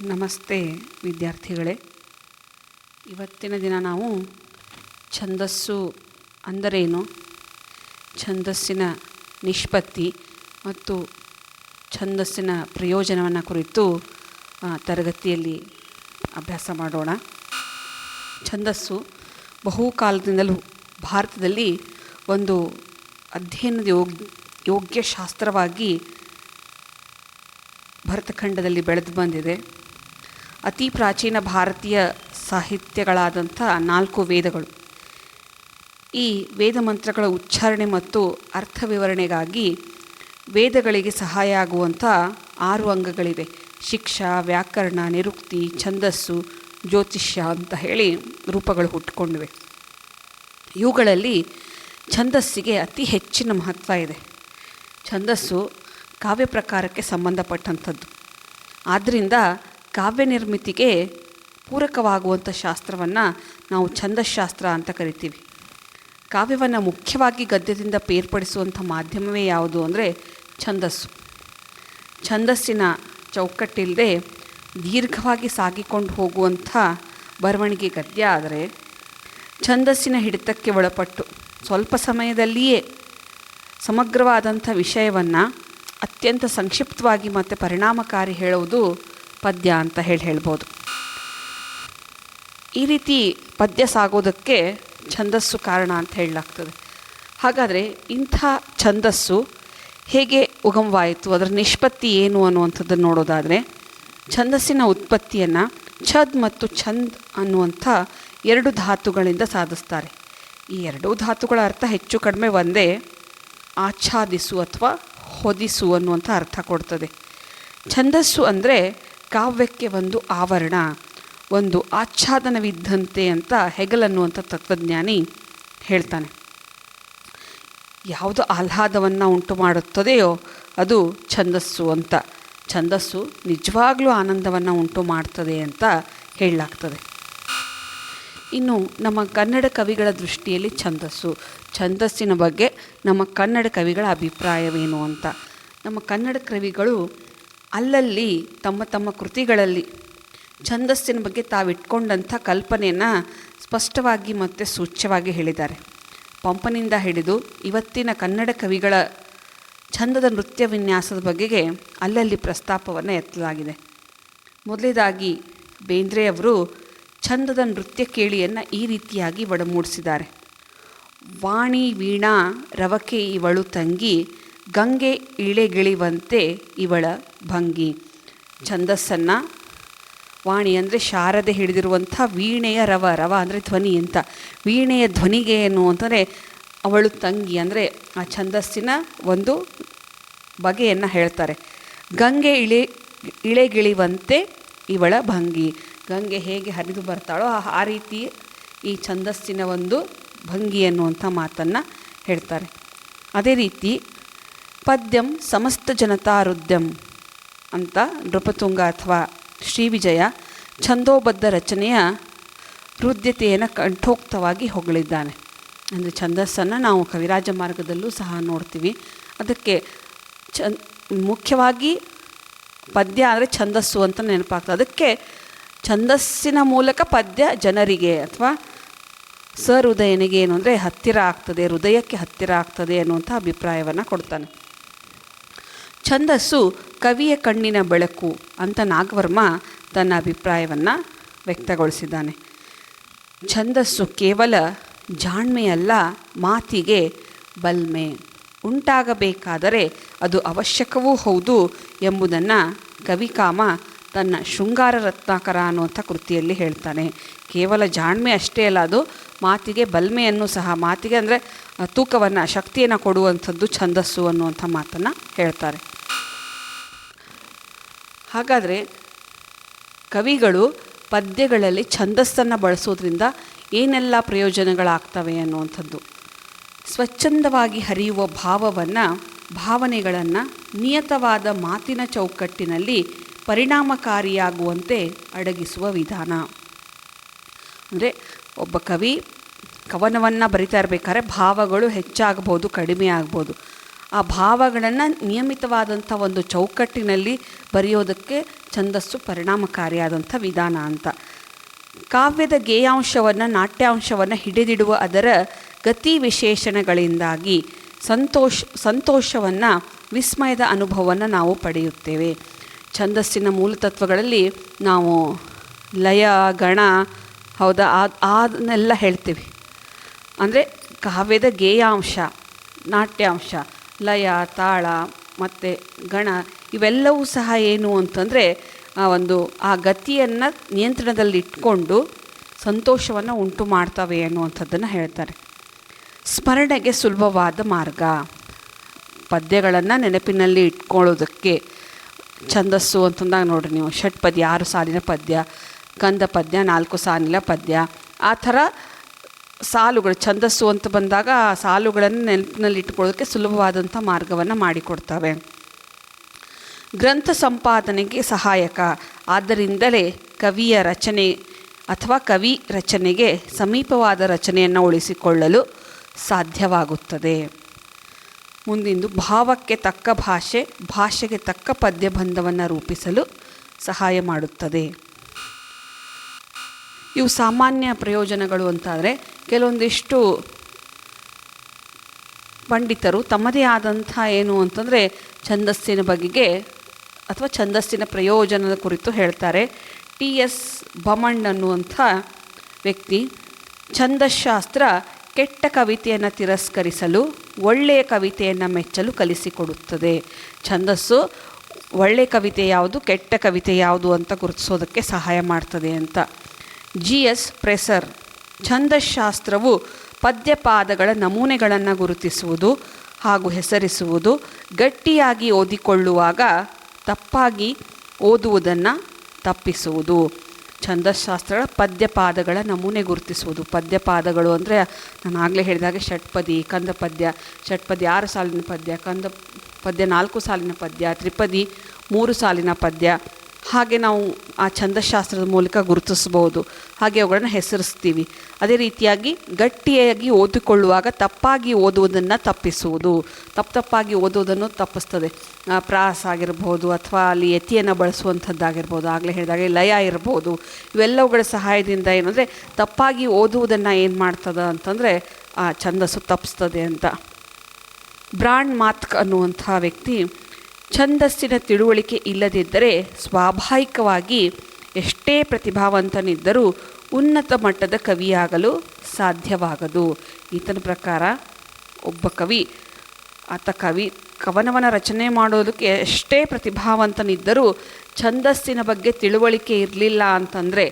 ನಮಸ್ತೆ ವಿದ್ಯಾರ್ಥಿಗಳೇ. ಇವತ್ತಿನ ದಿನ ನಾವು ಛಂದಸ್ಸು ಅಂದರೇನು? ಛಂದಸ್ಸಿನ ನಿಷ್ಪತ್ತಿ ಮತ್ತು ಛಂದಸ್ಸಿನ ಪ್ರಯೋಜನವನ್ನು ಕುರಿತು ತರಗತಿಯಲ್ಲಿ ಅಭ್ಯಾಸ ಮಾಡೋಣ. ಛಂದಸ್ಸು ಬಹುಕಾಲದಿಂದಲೂ ಭಾರತದಲ್ಲಿ ಒಂದು ಅಧ್ಯಯನದ ಯೋಗ್ ಯೋಗ್ಯ ಶಾಸ್ತ್ರವಾಗಿ ಭರತಖಂಡದಲ್ಲಿ ಬೆಳೆದು ಬಂದಿದೆ. ಅತಿ ಪ್ರಾಚೀನ ಭಾರತೀಯ ಸಾಹಿತ್ಯಗಳಾದಂಥ ನಾಲ್ಕು ವೇದಗಳು. ಈ ವೇದ ಮಂತ್ರಗಳ ಉಚ್ಚಾರಣೆ ಮತ್ತು ಅರ್ಥ ವಿವರಣೆಗಾಗಿ ವೇದಗಳಿಗೆ ಸಹಾಯ ಆಗುವಂಥ ಆರು ಅಂಗಗಳಿವೆ. ಶಿಕ್ಷಾ, ವ್ಯಾಕರಣ, ನಿರುಕ್ತಿ, ಛಂದಸ್ಸು, ಜ್ಯೋತಿಷ್ಯ ಅಂತ ಹೇಳಿ ರೂಪಗಳು ಹುಟ್ಟುಕೊಂಡಿವೆ. ಇವುಗಳಲ್ಲಿ ಛಂದಸ್ಸಿಗೆ ಅತಿ ಹೆಚ್ಚಿನ ಮಹತ್ವ ಇದೆ. ಛಂದಸ್ಸು ಕಾವ್ಯ ಪ್ರಕಾರಕ್ಕೆ ಸಂಬಂಧಪಟ್ಟಂಥದ್ದು. ಆದ್ದರಿಂದ ಕಾವ್ಯ ನಿರ್ಮಿತಿಗೆ ಪೂರಕವಾಗುವಂಥ ಶಾಸ್ತ್ರವನ್ನು ನಾವು ಛಂದಸ್ಶಾಸ್ತ್ರ ಅಂತ ಕರಿತೀವಿ. ಕಾವ್ಯವನ್ನು ಮುಖ್ಯವಾಗಿ ಗದ್ಯದಿಂದ ಬೇರ್ಪಡಿಸುವಂಥ ಮಾಧ್ಯಮವೇ ಯಾವುದು ಅಂದರೆ ಛಂದಸ್ಸು. ಛಂದಸ್ಸಿನ ಚೌಕಟ್ಟಿಲ್ಲದೆ ದೀರ್ಘವಾಗಿ ಸಾಗಿಕೊಂಡು ಹೋಗುವಂಥ ಬರವಣಿಗೆ ಗದ್ಯ ಆದರೆ ಛಂದಸ್ಸಿನ ಹಿಡಿತಕ್ಕೆ ಒಳಪಟ್ಟು ಸ್ವಲ್ಪ ಸಮಯದಲ್ಲಿಯೇ ಸಮಗ್ರವಾದಂಥ ವಿಷಯವನ್ನು ಅತ್ಯಂತ ಸಂಕ್ಷಿಪ್ತವಾಗಿ ಮತ್ತು ಪರಿಣಾಮಕಾರಿ ಹೇಳುವುದು ಪದ್ಯ ಅಂತ ಹೇಳಿ ಹೇಳ್ಬೋದು. ಈ ರೀತಿ ಪದ್ಯ ಸಾಗೋದಕ್ಕೆ ಛಂದಸ್ಸು ಕಾರಣ ಅಂತ ಹೇಳಲಾಗ್ತದೆ. ಹಾಗಾದರೆ ಇಂಥ ಛಂದಸ್ಸು ಹೇಗೆ ಉಗಮವಾಯಿತು, ಅದರ ನಿಷ್ಪತ್ತಿ ಏನು ಅನ್ನುವಂಥದ್ದನ್ನು ನೋಡೋದಾದರೆ, ಛಂದಸ್ಸಿನ ಉತ್ಪತ್ತಿಯನ್ನು ಛದ್ ಮತ್ತು ಛಂದ್ ಅನ್ನುವಂಥ ಎರಡು ಧಾತುಗಳಿಂದ ಸಾಧಿಸ್ತಾರೆ. ಈ ಎರಡೂ ಧಾತುಗಳ ಅರ್ಥ ಹೆಚ್ಚು ಕಡಿಮೆ ಒಂದೇ ಆಚ್ಛಾದಿಸು ಅಥವಾ ಹೊದಿಸು ಅನ್ನುವಂಥ ಅರ್ಥ ಕೊಡ್ತದೆ. ಛಂದಸ್ಸು ಅಂದರೆ ಕಾವ್ಯಕ್ಕೆ ಒಂದು ಆವರಣ, ಒಂದು ಆಚ್ಛಾದನವಿದ್ದಂತೆ ಅಂತ ಹೆಗಲ್ ಅನ್ನುವಂಥ ತತ್ವಜ್ಞಾನಿ ಹೇಳ್ತಾನೆ. ಯಾವುದು ಆಹ್ಲಾದವನ್ನು ಉಂಟು ಮಾಡುತ್ತದೆಯೋ ಅದು ಛಂದಸ್ಸು ಅಂತ. ಛಂದಸ್ಸು ನಿಜವಾಗ್ಲೂ ಆನಂದವನ್ನು ಉಂಟು ಮಾಡ್ತದೆ ಅಂತ ಹೇಳಲಾಗ್ತದೆ. ಇನ್ನು ನಮ್ಮ ಕನ್ನಡ ಕವಿಗಳ ದೃಷ್ಟಿಯಲ್ಲಿ ಛಂದಸ್ಸು. ಛಂದಸ್ಸಿನ ಬಗ್ಗೆ ನಮ್ಮ ಕನ್ನಡ ಕವಿಗಳ ಅಭಿಪ್ರಾಯವೇನು ಅಂತ. ನಮ್ಮ ಕನ್ನಡ ಕವಿಗಳು ಅಲ್ಲಲ್ಲಿ ತಮ್ಮ ತಮ್ಮ ಕೃತಿಗಳಲ್ಲಿ ಛಂದಸ್ಸಿನ ಬಗ್ಗೆ ತಾವಿಟ್ಕೊಂಡಂಥ ಕಲ್ಪನೆಯನ್ನು ಸ್ಪಷ್ಟವಾಗಿ ಮತ್ತು ಸೂಚ್ಯವಾಗಿ ಹೇಳಿದ್ದಾರೆ. ಪಂಪನಿಂದ ಹಿಡಿದು ಇವತ್ತಿನ ಕನ್ನಡ ಕವಿಗಳ ಛಂದದ ನೃತ್ಯ ವಿನ್ಯಾಸದ ಬಗೆಗೆ ಅಲ್ಲಲ್ಲಿ ಪ್ರಸ್ತಾಪವನ್ನು ಎತ್ತಲಾಗಿದೆ. ಮೊದಲೇದಾಗಿ ಬೇಂದ್ರೆಯವರು ಛಂದದ ನೃತ್ಯ ಕೇಳಿಯನ್ನು ಈ ರೀತಿಯಾಗಿ ಒಡಮೂಡಿಸಿದ್ದಾರೆ. ವಾಣಿ ವೀಣಾ ರವಕೆ ಇವಳು ತಂಗಿ ಗಂಗೆ ಇಳೆಗಿಳಿವಂತೆ ಇವಳ ಭಂಗಿ. ಛಂದಸ್ಸನ್ನು ವಾಣಿ ಅಂದರೆ ಶಾರದೆ ಹಿಡಿದಿರುವಂಥ ವೀಣೆಯ ರವ ರವ ಅಂದರೆ ಧ್ವನಿ ಅಂತ. ವೀಣೆಯ ಧ್ವನಿಗೆ ಏನು ಅಂತಂದರೆ ಅವಳು ತಂಗಿ ಅಂದರೆ ಆ ಛಂದಸ್ಸಿನ ಒಂದು ಬಗೆಯನ್ನು ಹೇಳ್ತಾರೆ. ಗಂಗೆ ಇಳೆ, ಇಳೆಗಿಳಿವಂತೆ ಇವಳ ಭಂಗಿ. ಗಂಗೆ ಹೇಗೆ ಹರಿದು ಬರ್ತಾಳೋ ಆ- ರೀತಿ ಈ ಛಂದಸ್ಸಿನ ಒಂದು ಭಂಗಿ ಅನ್ನುವಂಥ ಮಾತನ್ನು ಹೇಳ್ತಾರೆ. ಅದೇ ರೀತಿ ಪದ್ಯಂ ಸಮಸ್ತ ಜನತಾರುದ್ಯಂ ಅಂತ ನೃಪತುಂಗ ಅಥವಾ ಶ್ರೀವಿಜಯ ಛಂದೋಬದ್ಧ ರಚನೆಯ ಹೃದ್ಯತೆಯನ್ನು ಕಂಠೋಕ್ತವಾಗಿ ಹೊಗಳಿದ್ದಾನೆ. ಅಂದರೆ ಛಂದಸ್ಸನ್ನು ನಾವು ಕವಿರಾಜ ಮಾರ್ಗದಲ್ಲೂ ಸಹ ನೋಡ್ತೀವಿ. ಅದಕ್ಕೆ ಚ ಮುಖ್ಯವಾಗಿ ಪದ್ಯ ಅಂದರೆ ಛಂದಸ್ಸು ಅಂತ ನೆನಪಾಗ್ತದೆ. ಅದಕ್ಕೆ ಛಂದಸ್ಸಿನ ಮೂಲಕ ಪದ್ಯ ಜನರಿಗೆ ಅಥವಾ ಸಹೃದಯನಿಗೆ ಏನು ಅಂದರೆ ಹತ್ತಿರ ಆಗ್ತದೆ, ಹೃದಯಕ್ಕೆ ಹತ್ತಿರ ಆಗ್ತದೆ ಅನ್ನುವಂಥ ಅಭಿಪ್ರಾಯವನ್ನು ಕೊಡ್ತಾನೆ. ಛಂದಸ್ಸು ಕವಿಯ ಕಣ್ಣಿನ ಬೆಳಕು ಅಂತ ನಾಗವರ್ಮ ತನ್ನ ಅಭಿಪ್ರಾಯವನ್ನು ವ್ಯಕ್ತಗೊಳಿಸಿದ್ದಾನೆ. ಛಂದಸ್ಸು ಕೇವಲ ಜಾಣ್ಮೆಯಲ್ಲ, ಮಾತಿಗೆ ಬಲ್ಮೆ. ಉಂಟಾಗಬೇಕಾದರೆ ಅದು ಅವಶ್ಯಕವೂ ಹೌದು ಎಂಬುದನ್ನು ಕವಿಕಾಮ ತನ್ನ ಶೃಂಗಾರ ರತ್ನಾಕರ ಅನ್ನುವಂಥ ಕೃತಿಯಲ್ಲಿ ಹೇಳ್ತಾನೆ. ಕೇವಲ ಜಾಣ್ಮೆ ಅಷ್ಟೇ ಅಲ್ಲ, ಅದು ಮಾತಿಗೆ ಬಲ್ಮೆಯನ್ನು ಸಹ, ಮಾತಿಗೆ ಅಂದರೆ ತೂಕವನ್ನು, ಶಕ್ತಿಯನ್ನು ಕೊಡುವಂಥದ್ದು ಛಂದಸ್ಸು ಅನ್ನುವಂಥ ಮಾತನ್ನು ಹೇಳ್ತಾರೆ. ಹಾಗಾದರೆ ಕವಿಗಳು ಪದ್ಯಗಳಲ್ಲಿ ಛಂದಸ್ಸನ್ನು ಬಳಸೋದ್ರಿಂದ ಏನೆಲ್ಲ ಪ್ರಯೋಜನಗಳಾಗ್ತವೆ ಅನ್ನುವಂಥದ್ದು. ಸ್ವಚ್ಛಂದವಾಗಿ ಹರಿಯುವ ಭಾವವನ್ನು, ಭಾವನೆಗಳನ್ನು ನಿಯತವಾದ ಮಾತಿನ ಚೌಕಟ್ಟಿನಲ್ಲಿ ಪರಿಣಾಮಕಾರಿಯಾಗುವಂತೆ ಅಡಗಿಸುವ ವಿಧಾನ. ಅಂದರೆ ಒಬ್ಬ ಕವಿ ಕವನವನ್ನು ಬರಿತಾ ಇರಬೇಕಾದ್ರೆ ಭಾವಗಳು ಹೆಚ್ಚಾಗ್ಬೋದು, ಕಡಿಮೆ ಆಗ್ಬೋದು. ಆ ಭಾವಗಳನ್ನು ನಿಯಮಿತವಾದಂಥ ಒಂದು ಚೌಕಟ್ಟಿನಲ್ಲಿ ಬರೆಯೋದಕ್ಕೆ ಛಂದಸ್ಸು ಪರಿಣಾಮಕಾರಿಯಾದಂಥ ವಿಧಾನ ಅಂತ. ಕಾವ್ಯದ ಗೇಯಾಂಶವನ್ನು, ನಾಟ್ಯಾಂಶವನ್ನು ಹಿಡಿದಿಡುವ ಅದರ ಗತಿ ವಿಶೇಷಣಗಳಿಂದಾಗಿ ಸಂತೋಷ, ಸಂತೋಷವನ್ನು, ವಿಸ್ಮಯದ ಅನುಭವವನ್ನು ನಾವು ಪಡೆಯುತ್ತೇವೆ. ಛಂದಸ್ಸಿನ ಮೂಲತತ್ವಗಳಲ್ಲಿ ನಾವು ಲಯ, ಗಣ, ಹೌದಾ ಅದನ್ನೆಲ್ಲ ಹೇಳ್ತೀವಿ. ಅಂದರೆ ಕಾವ್ಯದ ಗೇಯಾಂಶ, ನಾಟ್ಯಾಂಶ, ಲಯ, ತಾಳ, ಮತ್ತು ಗಣ ಇವೆಲ್ಲವೂ ಸಹ ಏನು ಅಂತಂದರೆ, ಆ ಒಂದು, ಆ ಗತಿಯನ್ನು ನಿಯಂತ್ರಣದಲ್ಲಿಟ್ಕೊಂಡು ಸಂತೋಷವನ್ನು ಉಂಟು ಮಾಡ್ತವೆ ಅನ್ನುವಂಥದ್ದನ್ನು ಹೇಳ್ತಾರೆ. ಸ್ಮರಣೆಗೆ ಸುಲಭವಾದ ಮಾರ್ಗ. ಪದ್ಯಗಳನ್ನು ನೆನಪಿನಲ್ಲಿ ಇಟ್ಕೊಳ್ಳೋದಕ್ಕೆ ಛಂದಸ್ಸು ಅಂತಂದಾಗ ನೋಡಿರಿ ನೀವು ಷಟ್ಪದ್ಯ ಆರು ಸಾಲಿನ ಪದ್ಯ, ಕಂದ ಪದ್ಯ, ನಾಲ್ಕು ಸಾಲಿನ ಪದ್ಯ, ಆ ಥರ ಸಾಲುಗಳು, ಛಂದಸ್ಸು ಅಂತ ಬಂದಾಗ ಆ ಸಾಲುಗಳನ್ನು ನೆನಪಿನಲ್ಲಿ ಇಟ್ಕೊಳ್ಳೋದಕ್ಕೆ ಸುಲಭವಾದಂಥ ಮಾರ್ಗವನ್ನು ಮಾಡಿಕೊಡ್ತವೆ. ಗ್ರಂಥ ಸಂಪಾದನೆಗೆ ಸಹಾಯಕ. ಆದ್ದರಿಂದಲೇ ಕವಿಯ ರಚನೆ ಅಥವಾ ಕವಿ ರಚನೆಗೆ ಸಮೀಪವಾದ ರಚನೆಯನ್ನು ಉಳಿಸಿಕೊಳ್ಳಲು ಸಾಧ್ಯವಾಗುತ್ತದೆ. ಮುಂದಿಂದು ಭಾವಕ್ಕೆ ತಕ್ಕ ಭಾಷೆ, ಭಾಷೆಗೆ ತಕ್ಕ ಪದ್ಯಬಂಧವನ್ನು ರೂಪಿಸಲು ಸಹಾಯ ಮಾಡುತ್ತದೆ. ಇವು ಸಾಮಾನ್ಯ ಪ್ರಯೋಜನಗಳು ಅಂತಾದರೆ ಕೆಲವೊಂದಿಷ್ಟು ಪಂಡಿತರು ತಮ್ಮದೇ ಆದಂಥ ಏನು ಅಂತಂದರೆ ಛಂದಸ್ಸಿನ ಬಗೆಗೆ ಅಥವಾ ಛಂದಸ್ಸಿನ ಪ್ರಯೋಜನದ ಕುರಿತು ಹೇಳ್ತಾರೆ. ಟಿ ಎಸ್ ಬಮಂಡ್ ಅನ್ನುವಂಥ ವ್ಯಕ್ತಿ ಛಂದಶಾಸ್ತ್ರ ಕೆಟ್ಟ ಕವಿತೆಯನ್ನು ತಿರಸ್ಕರಿಸಲು, ಒಳ್ಳೆಯ ಕವಿತೆಯನ್ನು ಮೆಚ್ಚಲು ಕಲಿಸಿಕೊಡುತ್ತದೆ. ಛಂದಸ್ಸು ಒಳ್ಳೆಯ ಕವಿತೆ ಯಾವುದು, ಕೆಟ್ಟ ಕವಿತೆ ಯಾವುದು ಅಂತ ಗುರುತಿಸೋದಕ್ಕೆ ಸಹಾಯ ಮಾಡ್ತದೆ ಅಂತ. ಜಿ ಎಸ್ ಪ್ರೆಸರ್, ಛಂದಶಾಸ್ತ್ರವು ಪದ್ಯಪಾದಗಳ ನಮೂನೆಗಳನ್ನು ಗುರುತಿಸುವುದು ಹಾಗೂ ಹೆಸರಿಸುವುದು, ಗಟ್ಟಿಯಾಗಿ ಓದಿಕೊಳ್ಳುವಾಗ ತಪ್ಪಾಗಿ ಓದುವುದನ್ನು ತಪ್ಪಿಸುವುದು. ಛಂದಶಾಸ್ತ್ರಗಳ ಪದ್ಯಪಾದಗಳ ನಮೂನೆ ಗುರುತಿಸುವುದು. ಪದ್ಯಪಾದಗಳು ಅಂದರೆ ನಾನು ಆಗಲೇ ಹೇಳಿದಾಗೆ ಷಟ್ಪದಿ ಕಂದ ಪದ್ಯ ಷಟ್ಪದಿ ಆರು ಸಾಲಿನ ಪದ್ಯ, ಕಂದ ಪದ್ಯ ನಾಲ್ಕು ಸಾಲಿನ ಪದ್ಯ, ತ್ರಿಪದಿ ಮೂರು ಸಾಲಿನ ಪದ್ಯ ಹಾಗೆ ನಾವು ಆ ಛಂದಶಾಸ್ತ್ರದ ಮೂಲಕ ಗುರುತಿಸಬಹುದು. ಹಾಗೆ ಅವುಗಳನ್ನು ಹೆಸರಿಸ್ತೀವಿ. ಅದೇ ರೀತಿಯಾಗಿ ಗಟ್ಟಿಯಾಗಿ ಓದಿಕೊಳ್ಳುವಾಗ ತಪ್ಪಾಗಿ ಓದುವುದನ್ನು ತಪ್ಪಿಸುವುದು. ತಪ್ಪು ತಪ್ಪಾಗಿ ಓದುವುದನ್ನು ತಪ್ಪಿಸ್ತದೆ. ಪ್ರಾಸ ಆಗಿರ್ಬೋದು ಅಥವಾ ಅಲ್ಲಿ ಯತಿಯನ್ನು ಬಳಸುವಂಥದ್ದಾಗಿರ್ಬೋದು. ಆಗಲೇ ಹೇಳಿದಾಗೆ ಲಯ ಇರ್ಬೋದು. ಇವೆಲ್ಲವುಗಳ ಸಹಾಯದಿಂದ ಏನಂದರೆ ತಪ್ಪಾಗಿ ಓದುವುದನ್ನು ಏನು ಮಾಡ್ತದೆ ಅಂತಂದರೆ ಆ ಛಂದಸ್ಸು ತಪ್ಪಿಸ್ತದೆ ಅಂತ. ಬ್ರಾಂಡ್ ಮಾತ್ಕ್ ಅನ್ನುವಂಥ ವ್ಯಕ್ತಿ ಛಂದಸ್ಸಿನ ತಿಳುವಳಿಕೆ ಇಲ್ಲದಿದ್ದರೆ ಸ್ವಾಭಾವಿಕವಾಗಿ ಎಷ್ಟೇ ಪ್ರತಿಭಾವಂತನಿದ್ದರೂ ಉನ್ನತ ಮಟ್ಟದ ಕವಿಯಾಗಲು ಸಾಧ್ಯವಾಗದು. ಈತನ ಪ್ರಕಾರ ಒಬ್ಬ ಕವಿ, ಆತ ಕವಿ ಕವನವನ್ನು ರಚನೆ ಮಾಡೋದಕ್ಕೆ ಎಷ್ಟೇ ಪ್ರತಿಭಾವಂತನಿದ್ದರೂ ಛಂದಸ್ಸಿನ ಬಗ್ಗೆ ತಿಳುವಳಿಕೆ ಇರಲಿಲ್ಲ ಅಂತಂದರೆ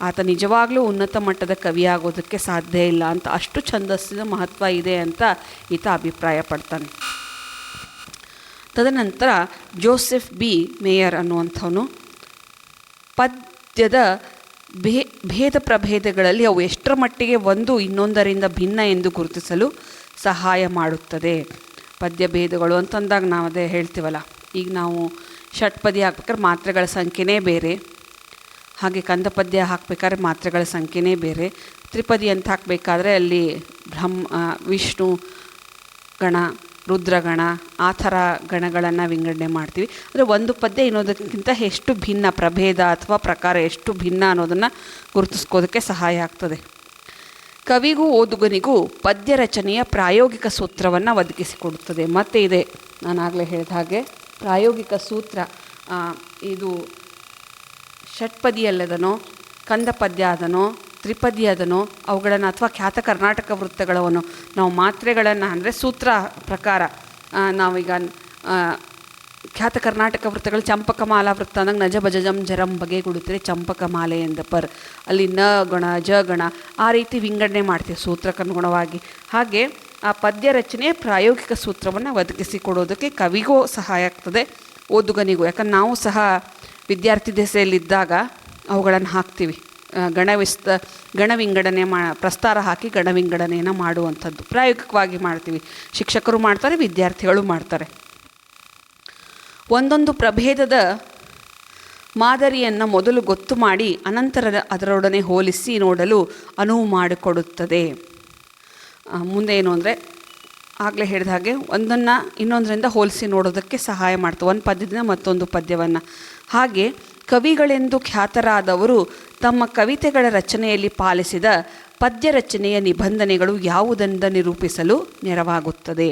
ಆತ ನಿಜವಾಗಲೂ ಉನ್ನತ ಮಟ್ಟದ ಕವಿಯಾಗೋದಕ್ಕೆ ಸಾಧ್ಯ ಇಲ್ಲ ಅಂತ ಅಷ್ಟು ಛಂದಸ್ಸಿನ ಮಹತ್ವ ಇದೆ ಅಂತ ಈತ ಅಭಿಪ್ರಾಯ ಪಡ್ತಾನೆ ತದನಂತರ ಜೋಸೆಫ್ ಬಿ. ಮೇಯರ್ ಅನ್ನುವಂಥವನು. ಪದ್ಯದ ಭೇ, ಭೇದ ಪ್ರಭೇದಗಳಲ್ಲಿ ಅವು ಎಷ್ಟರ ಮಟ್ಟಿಗೆ ಒಂದು ಇನ್ನೊಂದರಿಂದ ಭಿನ್ನ ಎಂದು ಗುರುತಿಸಲು ಸಹಾಯ ಮಾಡುತ್ತದೆ. ಪದ್ಯ ಭೇದಗಳು ಅಂತಂದಾಗ ನಾವು ಅದೇ ಹೇಳ್ತೀವಲ್ಲ. ಈಗ ನಾವು ಷಟ್ಪದಿ ಹಾಕ್ಬೇಕಾದ್ರೆ ಮಾತ್ರೆಗಳ ಸಂಖ್ಯೆನೇ ಬೇರೆ. ಹಾಗೆ ಕಂದ ಪದ್ಯ ಹಾಕ್ಬೇಕಾದ್ರೆ ಮಾತ್ರೆಗಳ ಸಂಖ್ಯೆನೇ ಬೇರೆ. ತ್ರಿಪದಿ ಅಂತ ಹಾಕಬೇಕಾದ್ರೆ ಅಲ್ಲಿ ಬ್ರಹ್ಮ ವಿಷ್ಣು, ಗಣ ರುದ್ರಗಣ, ಆ ಥರ ಗಣಗಳನ್ನು ವಿಂಗಡಣೆ ಮಾಡ್ತೀವಿ. ಅಂದರೆ ಒಂದು ಪದ್ಯ ಇನ್ನೋದಕ್ಕಿಂತ ಎಷ್ಟು ಭಿನ್ನ, ಪ್ರಭೇದ ಅಥವಾ ಪ್ರಕಾರ ಎಷ್ಟು ಭಿನ್ನ ಅನ್ನೋದನ್ನು ಗುರುತಿಸ್ಕೋದಕ್ಕೆ ಸಹಾಯ ಆಗ್ತದೆ. ಕವಿಗೂ ಓದುಗನಿಗೂ ಪದ್ಯ ರಚನೆಯ ಪ್ರಾಯೋಗಿಕ ಸೂತ್ರವನ್ನು ಒದಗಿಸಿಕೊಡುತ್ತದೆ ಮತ್ತು ಇದೆ ನಾನು ಆಗಲೇ ಹೇಳಿದ ಹಾಗೆ, ಪ್ರಾಯೋಗಿಕ ಸೂತ್ರ ಇದು ಷಟ್ಪದಿಯಲ್ಲದನೋ ಕಂದ ಪದ್ಯ ಅದನೋ ತ್ರಿಪದಿ ಅದನೋ ಅವುಗಳನ್ನು ಅಥವಾ ಖ್ಯಾತ ಕರ್ನಾಟಕ ವೃತ್ತಗಳವನು ನಾವು ಮಾತ್ರೆಗಳನ್ನು ಅಂದರೆ ಸೂತ್ರ ಪ್ರಕಾರ ನಾವೀಗ ಖ್ಯಾತ ಕರ್ನಾಟಕ ವೃತ್ತಗಳು ಚಂಪಕಮಾಲಾ ವೃತ್ತ ಅಂದಾಗ ನಜ ಭಜಜಂ ಜರಂ ಬಗೆ ಗುಡುತ್ತಾರೆ ಚಂಪಕಮಾಲೆ ಎಂದ ಪರ್. ಅಲ್ಲಿ ನ, ಗಣ, ಜ, ಗಣ ಆ ರೀತಿ ವಿಂಗಡಣೆ ಮಾಡ್ತೀವಿ ಸೂತ್ರಕ್ಕನುಗುಣವಾಗಿ. ಹಾಗೆ ಆ ಪದ್ಯ ರಚನೆ ಪ್ರಾಯೋಗಿಕ ಸೂತ್ರವನ್ನು ಒದಗಿಸಿಕೊಡೋದಕ್ಕೆ ಕವಿಗೂ ಸಹಾಯ ಆಗ್ತದೆ, ಓದುಗನಿಗೂ. ಯಾಕಂದ್ರೆ ನಾವು ಸಹ ವಿದ್ಯಾರ್ಥಿ ದೆಸೆಯಲ್ಲಿದ್ದಾಗ ಅವುಗಳನ್ನು ಹಾಕ್ತೀವಿ. ಆ, ಗಣ ವಿಸ್ತ ವಿಂಗಡಣೆ ಮಾ ಪ್ರಸ್ತಾರ ಹಾಕಿ ಗಣ ವಿಂಗಡಣೆಯನ್ನು ಮಾಡುವಂಥದ್ದು. ಪ್ರಾಯೋಗಿಕವಾಗಿ ಮಾಡ್ತೀವಿ. ಶಿಕ್ಷಕರು ಮಾಡ್ತಾರೆ ವಿದ್ಯಾರ್ಥಿಗಳು ಮಾಡ್ತಾರೆ. ಒಂದೊಂದು ಪ್ರಭೇದದ ಮಾದರಿಯನ್ನು ಮೊದಲು ಗೊತ್ತು ಮಾಡಿ ಅನಂತರ ಅದರೊಡನೆ ಹೋಲಿಸಿ ನೋಡಲು ಅನುವು ಮಾಡಿಕೊಡುತ್ತದೆ. ಮುಂದೆ ಏನು ಅಂದರೆ ಆಗಲೇ ಹೇಳಿದ ಹಾಗೆ ಒಂದನ್ನು ಇನ್ನೊಂದರಿಂದ ಹೋಲಿಸಿ ನೋಡೋದಕ್ಕೆ ಸಹಾಯ ಮಾಡ್ತವೆ ಒಂದು ಪದ್ಯದಿಂದ ಮತ್ತೊಂದು ಪದ್ಯವನ್ನು. ಹಾಗೆ ಕವಿಗಳೆಂದು ಖ್ಯಾತರಾದವರು ತಮ್ಮ ಕವಿತೆಗಳ ರಚನೆಯಲ್ಲಿ ಪಾಲಿಸಿದ ಪದ್ಯ ರಚನೆಯ ನಿಬಂಧನೆಗಳು ಯಾವುದೆಂದ ನಿರೂಪಿಸಲು ನೆರವಾಗುತ್ತದೆ.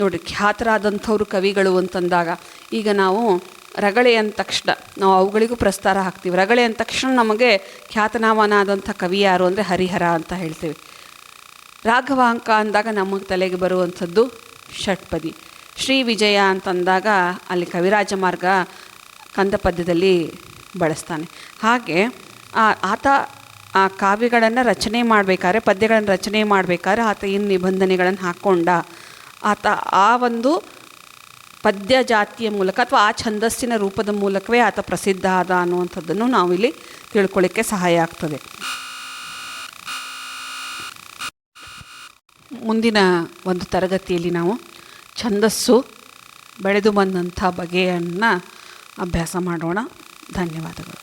ನೋಡಿ, ಖ್ಯಾತರಾದಂಥವ್ರು ಕವಿಗಳು ಅಂತಂದಾಗ, ಈಗ ನಾವು ರಗಳೆ ಅಂದ ತಕ್ಷಣ, ನಾವು ಅವುಗಳಿಗೂ ಪ್ರಸ್ತಾರ ಹಾಕ್ತೀವಿ. ರಗಳೆ ಅಂದ ತಕ್ಷಣ ನಮಗೆ ಖ್ಯಾತನಾಮನಾದಂಥ ಕವಿ ಯಾರು ಅಂದರೆ ಹರಿಹರ ಅಂತ ಹೇಳ್ತೇವೆ. ರಾಘವಾಂಕ ಅಂದಾಗ ನಮಗೆ ತಲೆಗೆ ಬರುವಂಥದ್ದು ಷಟ್ಪದಿ. ಶ್ರೀ ವಿಜಯ ಅಂತಂದಾಗ ಅಲ್ಲಿ ಕವಿರಾಜ ಮಾರ್ಗ ಕಂದ ಪದ್ಯದಲ್ಲಿ ಬಳಸ್ತಾನೆ. ಹಾಗೆ ಆತ ಆ ಕಾವ್ಯಗಳನ್ನು ರಚನೆ ಮಾಡಬೇಕಾದ್ರೆ, ಪದ್ಯಗಳನ್ನು ರಚನೆ ಮಾಡಬೇಕಾದ್ರೆ ಆತ ಏನು ನಿಬಂಧನೆಗಳನ್ನು ಹಾಕ್ಕೊಂಡ ಆತ ಆ ಒಂದು ಪದ್ಯ ಜಾತಿಯ ಮೂಲಕ ಅಥವಾ ಆ ಛಂದಸ್ಸಿನ ರೂಪದ ಮೂಲಕವೇ ಆತ ಪ್ರಸಿದ್ಧ ಆದ ಅನ್ನುವಂಥದ್ದನ್ನು ನಾವಿಲ್ಲಿ ತಿಳ್ಕೊಳ್ಳಿಕ್ಕೆ ಸಹಾಯ ಆಗ್ತದೆ. ಮುಂದಿನ ಒಂದು ತರಗತಿಯಲ್ಲಿ ನಾವು ಛಂದಸ್ಸು ಬೆಳೆದು ಬಂದಂಥ ಬಗೆಯನ್ನು ಅಭ್ಯಾಸ ಮಾಡೋಣ. ಧನ್ಯವಾದಗಳು.